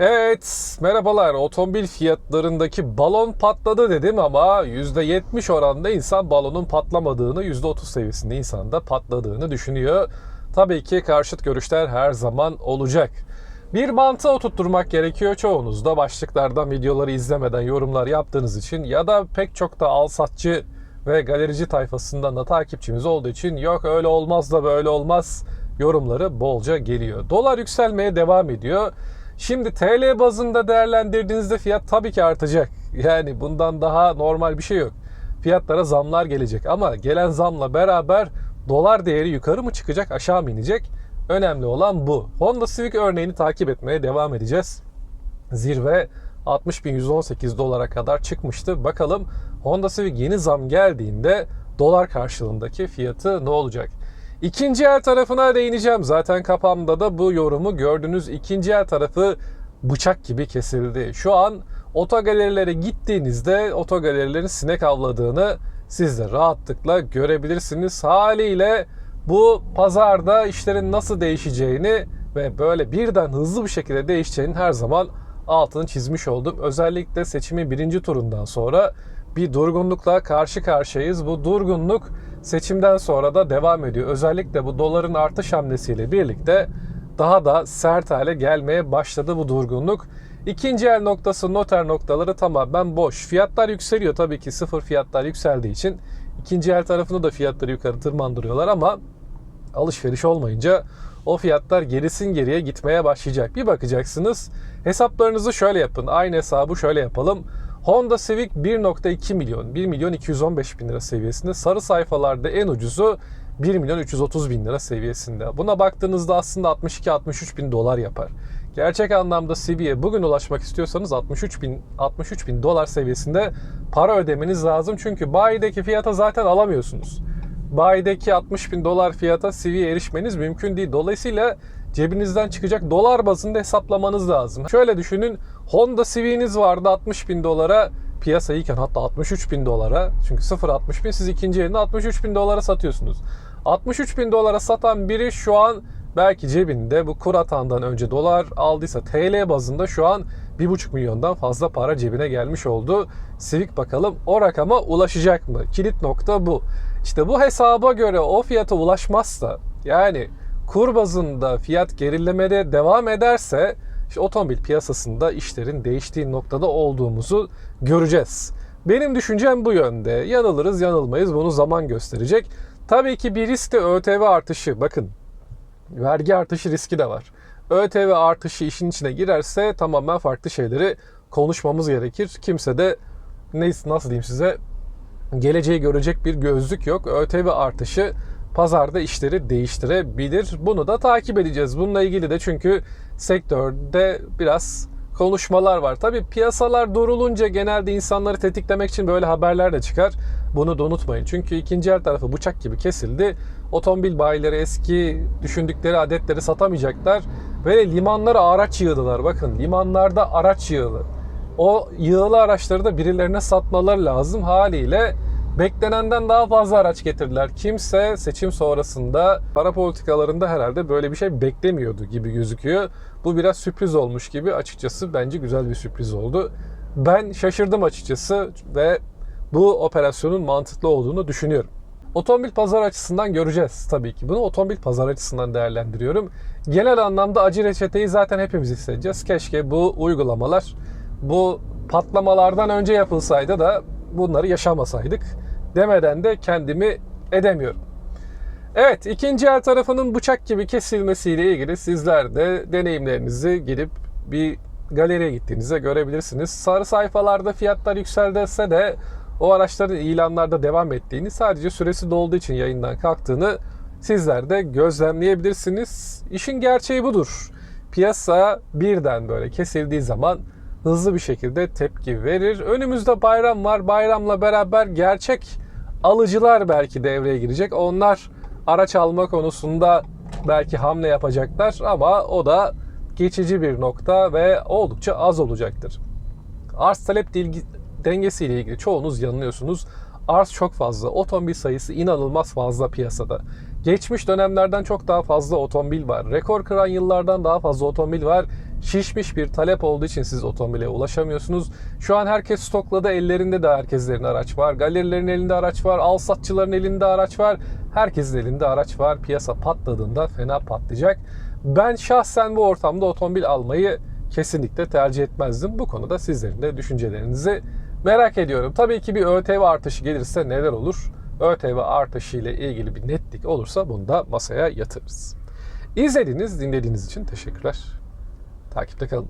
Evet, merhabalar. Otomobil fiyatlarındaki balon patladı dedim ama %70 oranda insan balonun patlamadığını, %30 seviyesinde insan da patladığını düşünüyor. Tabii ki karşıt görüşler her zaman olacak. Bir mantığa oturtturmak gerekiyor çoğunuz da başlıklardan videoları izlemeden yorumlar yaptığınız için ya da pek çok da alsatçı ve galerici tayfasından da takipçimiz olduğu için yok öyle olmaz da böyle olmaz yorumları bolca geliyor. Dolar yükselmeye devam ediyor. Şimdi TL bazında değerlendirdiğinizde fiyat tabii ki artacak. Yani bundan daha normal bir şey yok. Fiyatlara zamlar gelecek ama gelen zamla beraber dolar değeri yukarı mı çıkacak aşağı mı inecek? Önemli olan bu. Honda Civic örneğini takip etmeye devam edeceğiz. Zirve 60.118 dolara kadar çıkmıştı. Bakalım Honda Civic yeni zam geldiğinde dolar karşılığındaki fiyatı ne olacak? İkinci el tarafına değineceğim. Zaten kapağımda da bu yorumu gördünüz. İkinci el tarafı bıçak gibi kesildi. Şu an otogalerilere gittiğinizde otogalerilerin sinek avladığını siz de rahatlıkla görebilirsiniz. Haliyle bu pazarda işlerin nasıl değişeceğini ve böyle birden hızlı bir şekilde değişeceğini her zaman altını çizmiş oldum. Özellikle seçimin birinci turundan sonra bir durgunlukla karşı karşıyayız. Bu durgunluk seçimden sonra da devam ediyor. Özellikle bu doların artış hamlesiyle birlikte daha da sert hale gelmeye başladı bu durgunluk. İkinci el noktası noter noktaları tamamen boş. Fiyatlar yükseliyor tabii ki sıfır fiyatlar yükseldiği için. ikinci el tarafını da fiyatları yukarı tırmandırıyorlar ama alışveriş olmayınca o fiyatlar gerisin geriye gitmeye başlayacak. Bir bakacaksınız hesaplarınızı şöyle yapın. Aynı hesabı şöyle yapalım. Honda Civic 1.2 milyon, 1 milyon 215 bin lira seviyesinde. Sarı sayfalarda en ucuzu 1 milyon 330 bin lira seviyesinde. Buna baktığınızda aslında 62-63 bin dolar yapar. Gerçek anlamda CV'ye bugün ulaşmak istiyorsanız 63 bin, 63 bin dolar seviyesinde para ödemeniz lazım. Çünkü bayideki fiyata zaten alamıyorsunuz. Bayideki 60 bin dolar fiyata CV'ye erişmeniz mümkün değil. Dolayısıyla cebinizden çıkacak dolar bazında hesaplamanız lazım. Şöyle düşünün Honda Civic'iniz vardı 60 bin dolara piyasayken hatta 63 bin dolara çünkü 0 60 bin siz ikinci elinde 63 bin dolara satıyorsunuz. 63 bin dolara satan biri şu an belki cebinde bu kur atandan önce dolar aldıysa TL bazında şu an 1,5 milyondan fazla para cebine gelmiş oldu. Civic bakalım o rakama ulaşacak mı? Kilit nokta bu. İşte bu hesaba göre o fiyata ulaşmazsa yani kur bazında fiyat gerilemede devam ederse işte otomobil piyasasında işlerin değiştiği noktada olduğumuzu göreceğiz. Benim düşüncem bu yönde. Yanılırız yanılmayız bunu zaman gösterecek. Tabii ki bir risk de ÖTV artışı. Bakın vergi artışı riski de var. ÖTV artışı işin içine girerse tamamen farklı şeyleri konuşmamız gerekir. Kimse de ne nasıl diyeyim size geleceği görecek bir gözlük yok. ÖTV artışı pazarda işleri değiştirebilir. Bunu da takip edeceğiz. Bununla ilgili de çünkü sektörde biraz konuşmalar var. Tabii piyasalar durulunca genelde insanları tetiklemek için böyle haberler de çıkar. Bunu da unutmayın. Çünkü ikinci el tarafı bıçak gibi kesildi. Otomobil bayileri eski düşündükleri adetleri satamayacaklar. Ve limanlara araç yığdılar. Bakın limanlarda araç yığılı. O yığılı araçları da birilerine satmaları lazım haliyle beklenenden daha fazla araç getirdiler. Kimse seçim sonrasında para politikalarında herhalde böyle bir şey beklemiyordu gibi gözüküyor. Bu biraz sürpriz olmuş gibi açıkçası bence güzel bir sürpriz oldu. Ben şaşırdım açıkçası ve bu operasyonun mantıklı olduğunu düşünüyorum. Otomobil pazar açısından göreceğiz tabii ki. Bunu otomobil pazar açısından değerlendiriyorum. Genel anlamda acı reçeteyi zaten hepimiz hissedeceğiz. Keşke bu uygulamalar bu patlamalardan önce yapılsaydı da bunları yaşamasaydık demeden de kendimi edemiyorum. Evet ikinci el tarafının bıçak gibi kesilmesiyle ilgili sizler de deneyimlerinizi gidip bir galeriye gittiğinizde görebilirsiniz. Sarı sayfalarda fiyatlar yükseldiyse de o araçların ilanlarda devam ettiğini sadece süresi dolduğu için yayından kalktığını sizler de gözlemleyebilirsiniz. İşin gerçeği budur. Piyasa birden böyle kesildiği zaman hızlı bir şekilde tepki verir. Önümüzde bayram var. Bayramla beraber gerçek alıcılar belki devreye girecek. Onlar araç alma konusunda belki hamle yapacaklar ama o da geçici bir nokta ve oldukça az olacaktır. Arz talep dengesiyle ilgili çoğunuz yanılıyorsunuz. Arz çok fazla. Otomobil sayısı inanılmaz fazla piyasada. Geçmiş dönemlerden çok daha fazla otomobil var. Rekor kıran yıllardan daha fazla otomobil var. şişmiş bir talep olduğu için siz otomobile ulaşamıyorsunuz. Şu an herkes stokladı. Ellerinde de herkeslerin araç var. Galerilerin elinde araç var. Al satçıların elinde araç var. Herkesin elinde araç var. Piyasa patladığında fena patlayacak. Ben şahsen bu ortamda otomobil almayı kesinlikle tercih etmezdim. Bu konuda sizlerin de düşüncelerinizi merak ediyorum. Tabii ki bir ÖTV artışı gelirse neler olur? ÖTV artışı ile ilgili bir netlik olursa bunu da masaya yatırırız. İzlediğiniz, dinlediğiniz için teşekkürler. Takipte kalın.